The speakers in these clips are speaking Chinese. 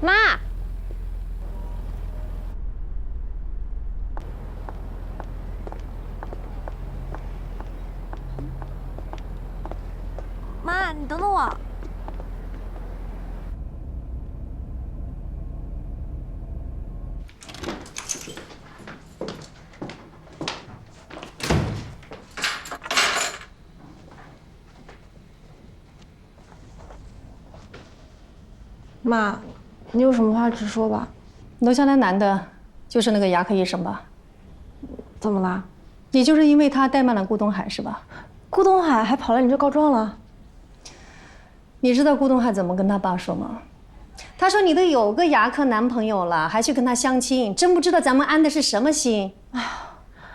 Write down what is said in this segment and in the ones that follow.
妈，妈，你等等我。妈，你有什么话直说吧。楼下那男的，就是那个牙科医生吧？怎么了？你就是因为他怠慢了顾东海是吧？顾东海还跑来你这告状了？你知道顾东海怎么跟他爸说吗？他说你都有个牙科男朋友了，还去跟他相亲，真不知道咱们安的是什么心。哎呀，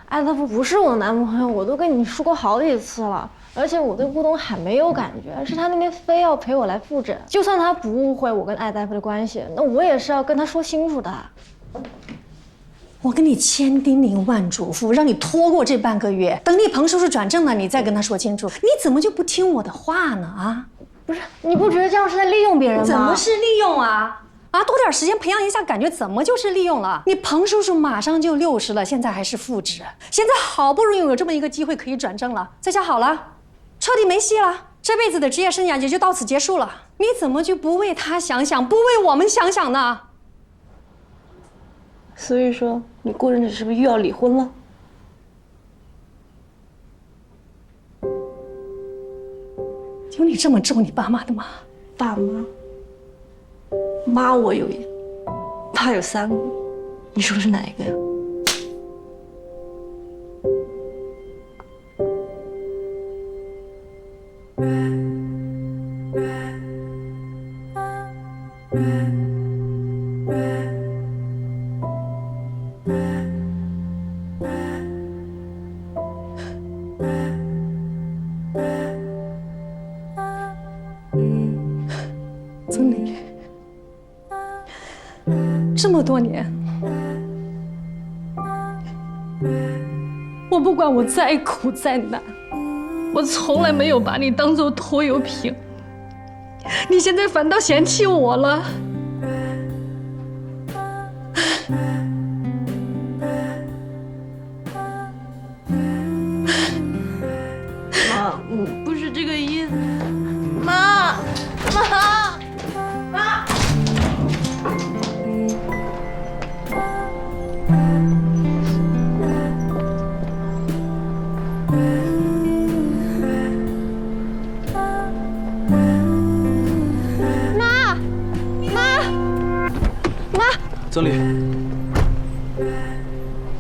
艾德福不是我的男朋友，我都跟你说过好几次了。而且我对顾东海没有感觉，是他那天非要陪我来复诊。就算他不误会我跟艾大夫的关系，那我也是要跟他说清楚的。我跟你千叮咛万嘱咐，让你拖过这半个月，等你彭叔叔转正了，你再跟他说清楚。你怎么就不听我的话呢？啊，不是，你不觉得这样是在利用别人吗？怎么是利用啊？啊，多点时间培养一下感觉，怎么就是利用了？你彭叔叔马上就六十了，现在还是副职，现在好不容易有这么一个机会可以转正了，在家好了。彻底没戏了，这辈子的职业生涯也就到此结束了。你怎么就不为他想想，不为我们想想呢？所以说，你过日子是不是又要离婚了？有你这么咒你爸妈的吗？爸妈，妈我有一，爸有三个，你说的是哪一个呀？多年，我不管我再苦再难，我从来没有把你当做拖油瓶，你现在反倒嫌弃我了。曾丽，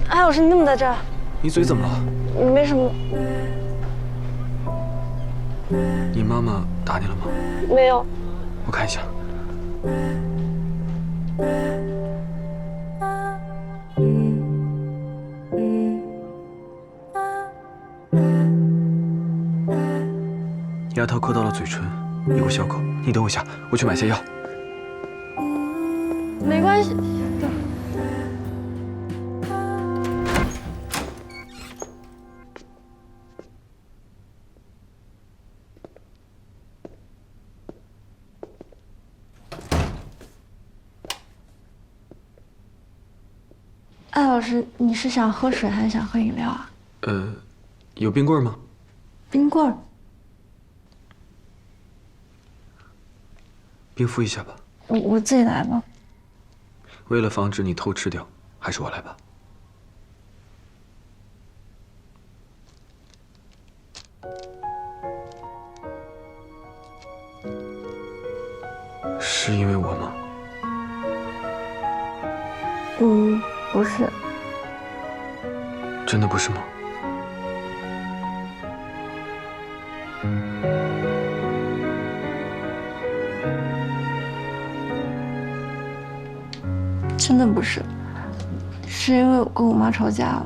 艾老师，你怎么在这儿？你嘴怎么了？没什么。你妈妈打你了吗？没有。我看一下。牙套磕到了嘴唇，有个小口。你等我一下，我去买些药。没关系。艾老师，你是想喝水还是想喝饮料啊？呃，有冰棍吗？冰棍。冰敷一下吧。我我自己来吧。为了防止你偷吃掉，还是我来吧。是因为我吗？嗯，不是。真的不是吗？真的不是，是因为我跟我妈吵架了，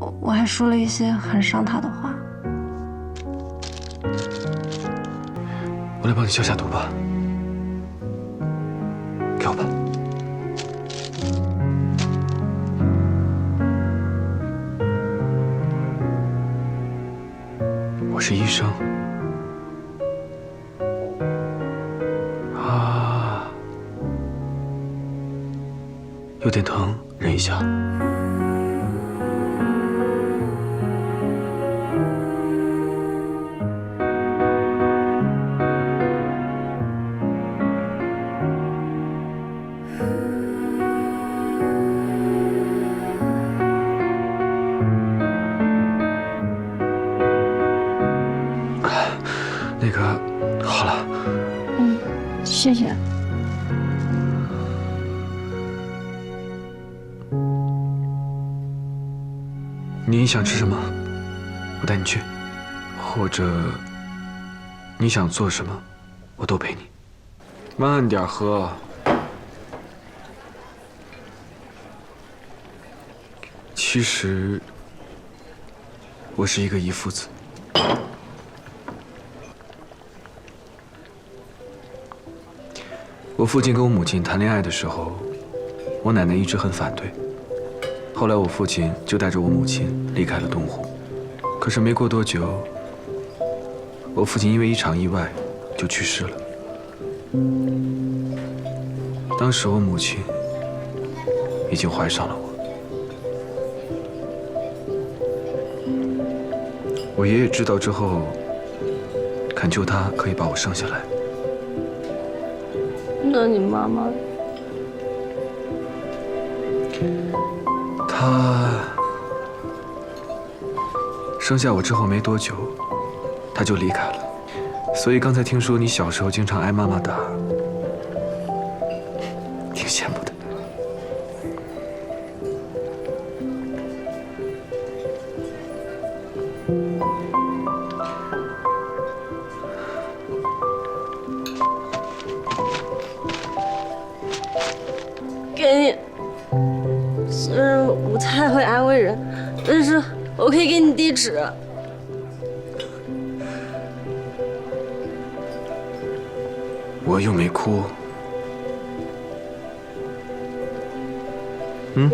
我我还说了一些很伤她的话。我来帮你消下毒吧，我是医生。啊。有点疼忍一下。你想吃什么？我带你去，或者你想做什么，我都陪你。慢点喝。其实，我是一个遗腹子。我父亲跟我母亲谈恋爱的时候，我奶奶一直很反对。后来我父亲就带着我母亲离开了东湖，可是没过多久，我父亲因为一场意外就去世了。当时我母亲已经怀上了我，我爷爷知道之后，恳求他可以把我生下来。那你妈妈？他生下我之后没多久，他就离开了。所以刚才听说你小时候经常挨妈妈打，地址。我又没哭。嗯？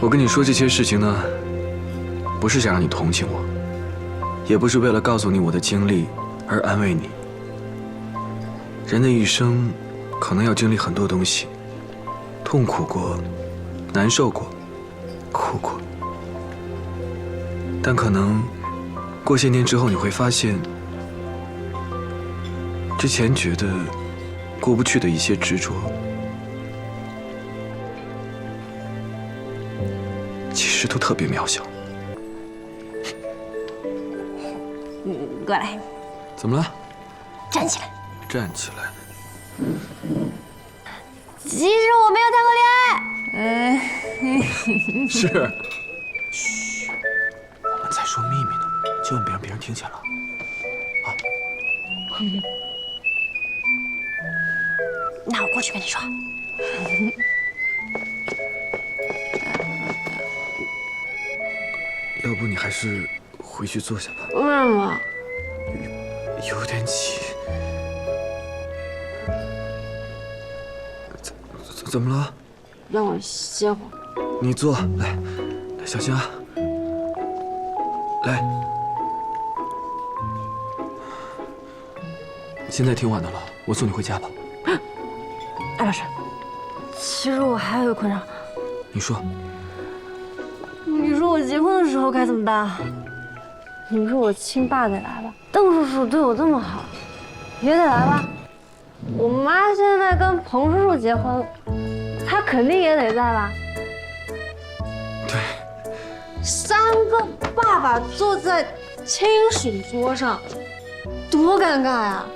我跟你说这些事情呢，不是想让你同情我，也不是为了告诉你我的经历而安慰你。人的一生，可能要经历很多东西，痛苦过，难受过，哭过，但可能过些年之后，你会发现，之前觉得过不去的一些执着，其实都特别渺小。嗯，过来，怎么了？站起来。站起来。其实我没有谈过恋爱。嗯，是。嘘，我们在说秘密呢，千万别让别人听见了。啊。那我过去跟你说。要不你还是回去坐下吧。为什么？有有点挤。怎怎么了？让我歇会儿。你坐，来，来，小心啊。来。现在挺晚的了，我送你回家吧。艾老师，其实我还有一个困扰。你说。你说我结婚的时候该怎么办啊？你说我亲爸得来吧，邓叔叔对我这么好，也得来吧。我妈现在跟彭叔叔结婚，她肯定也得在吧。对。三个爸爸坐在亲属桌上，多尴尬呀！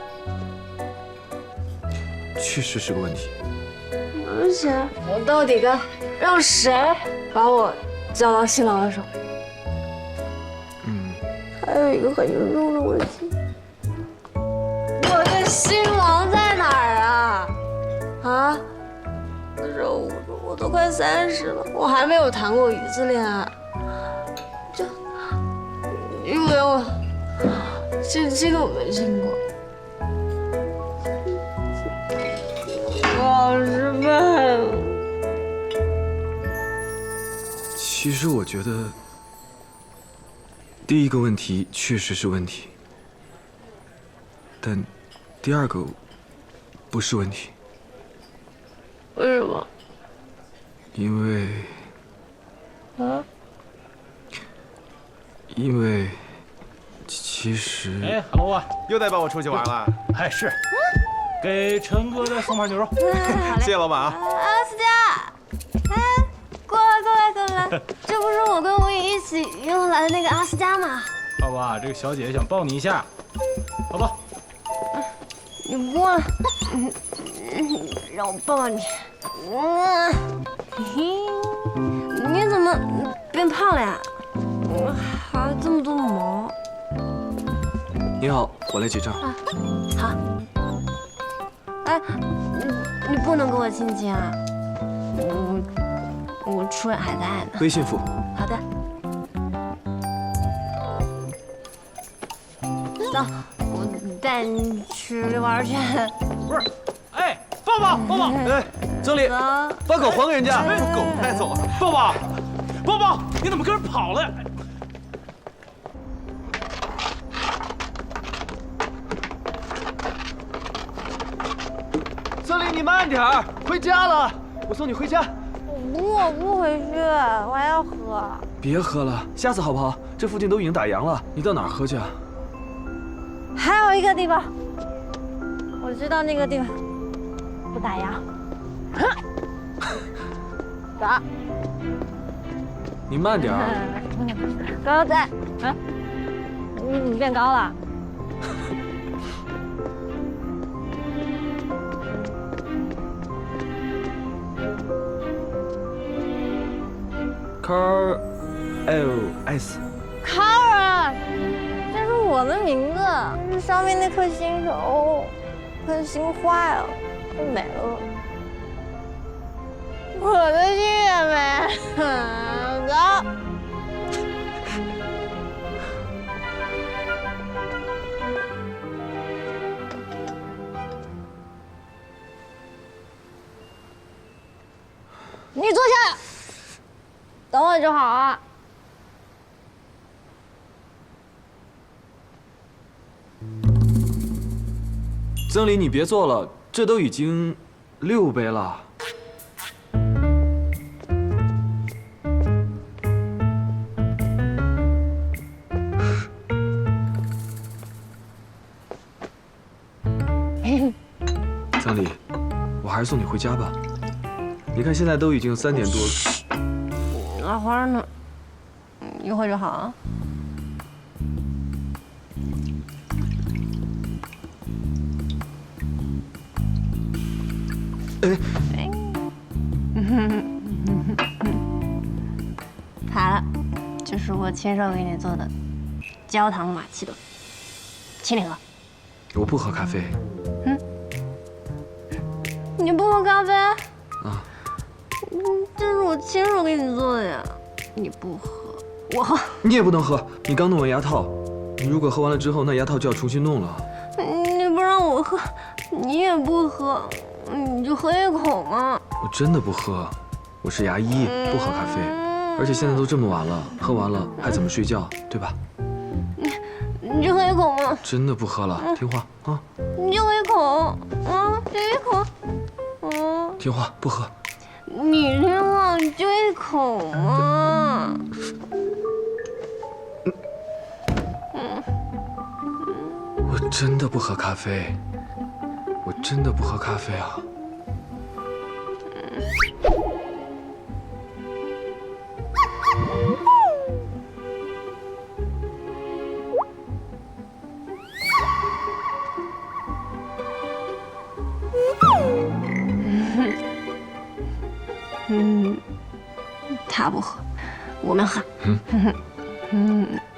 确实是个问题。而且我到底该让谁把我交到新郎的手里？嗯。还有一个很严重的问题，我的新我我都快三十了，我还没有谈过一次恋爱，就因为我亲亲都没亲过。好失败。其实我觉得，第一个问题确实是问题，但第二个不是问题，为什么？因为，啊？因为，其实，哎，hello 啊，又带伴我出去玩了，哎是，给陈哥再送盘牛肉。谢谢老板啊。阿斯加，哎，过来过来过来，这不是我跟吴颖一起约来的那个阿斯加吗？好吧，这个小姐姐想抱你一下，好吧？你过来，嗯嗯让我抱抱你。嗯，嘿你怎么变胖了呀？嗯还这么多毛。你好，我来结账。好。哎，你你不能跟我亲亲啊！我我初吻还在呢。微信付。好的。走，我带你去遛弯去。不是，哎，抱抱抱抱，哎，经理，把狗还给人家，哎狗带走了。抱抱，抱抱，你怎么跟人跑了？经理，你慢点儿，回家了，我送你回家。不，我不回去，我还要喝。别喝了，下次好不好？这附近都已经打烊了，你到哪儿喝去啊？还有一个地方，我知道那个地方不打烊。走，你慢点儿。高仔，啊，你你变高了？Car L S，卡尔，这是我的名字，这上面那颗星球，颗星坏了，就没了。我的心也没了。走。你坐下，等我就好啊。曾理，你别做了，这都已经六杯了。张丽，我还是送你回家吧。你看现在都已经三点多了。那花呢？一会儿就好啊。哎，好了，这是我亲手给你做的焦糖玛奇朵，请你喝。我不喝咖啡。嗯你不喝咖啡？啊，嗯，这是我亲手给你做的呀。你不喝，我喝。你也不能喝，你刚弄完牙套，你如果喝完了之后，那牙套就要重新弄了。你不让我喝，你也不喝，你就喝一口嘛。我真的不喝，我是牙医，不喝咖啡。而且现在都这么晚了，喝完了还怎么睡觉，对吧？你你就喝一口嘛，真的不喝了，听话啊，你就喝一口，啊，就一口，嗯，听话，不喝。你听话，你就一口嘛。我真的不喝咖啡，我真的不喝咖啡啊。他不喝，我们喝。嗯，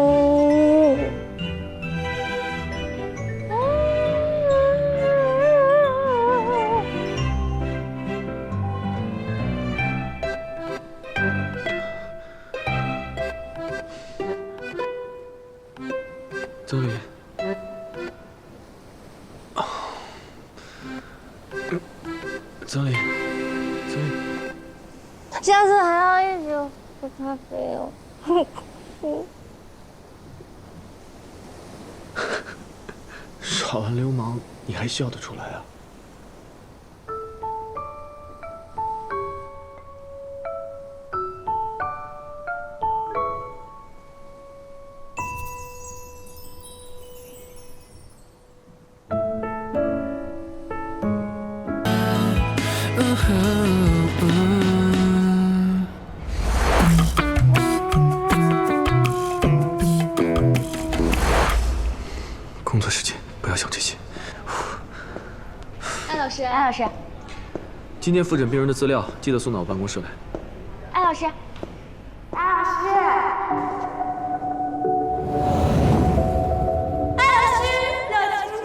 啡哦。耍完流氓你还笑得出来啊？今天复诊病人的资料记得送到我办公室来。艾老师，艾老师，艾老师，老师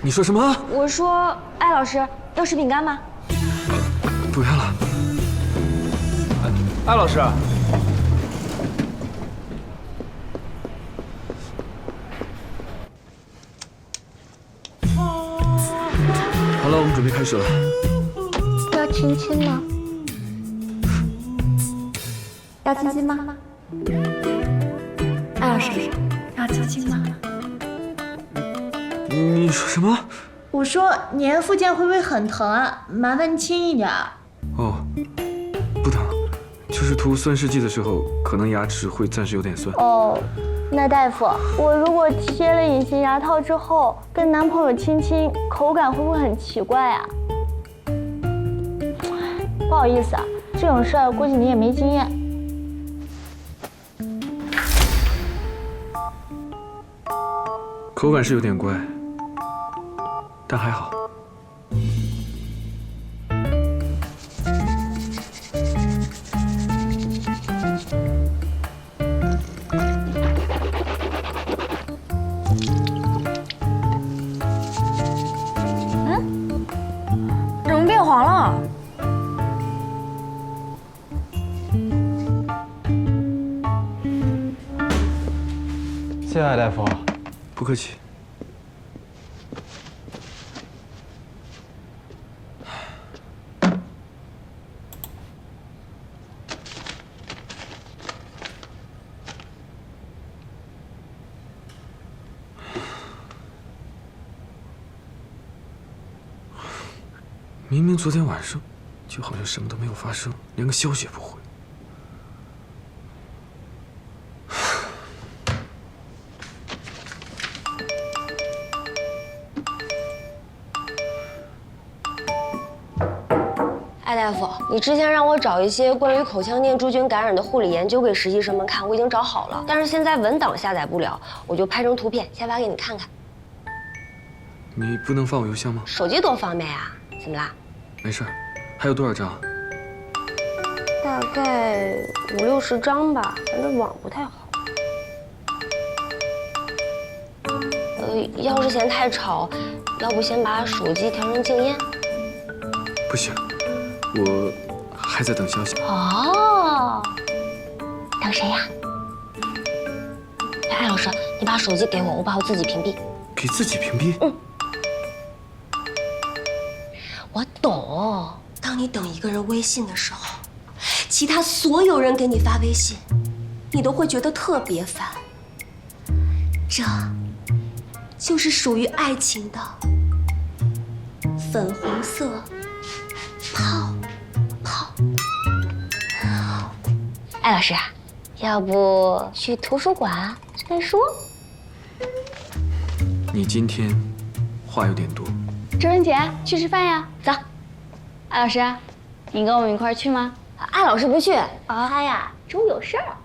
你说什么？我说艾老师要吃饼干吗？不要了。艾老师，好了，我们准备开始了。要亲亲吗？要亲亲吗？艾老师，要亲亲吗？你说什么？我说粘附件会不会很疼啊？麻烦轻一点。哦，是涂酸试剂的时候，可能牙齿会暂时有点酸。哦，那大夫，我如果贴了隐形牙套之后跟男朋友亲亲，口感会不会很奇怪啊？不好意思啊，这种事儿估计你也没经验。口感是有点怪，但还好。不客气。明明昨天晚上，就好像什么都没有发生，连个消息也不回。你之前让我找一些关于口腔念珠菌感染的护理研究给实习生们看，我已经找好了，但是现在文档下载不了，我就拍成图片先发给你看看。你不能放我邮箱吗？手机多方便呀，怎么啦？没事，还有多少张？大概五六十张吧，反正网不太好。呃，要是嫌太吵，要不先把手机调成静音？不行，我还在等消息。哦，等谁呀？哎，艾老师，你把手机给我，我把我自己屏蔽。给自己屏蔽？我懂，当你等一个人微信的时候，其他所有人给你发微信，你都会觉得特别烦。这，就是属于爱情的粉红色艾老师啊，要不去图书馆看书？你今天话有点多。周文杰，去吃饭呀！走，艾老师，你跟我们一块儿去吗？艾老师不去，他呀，中午有事儿。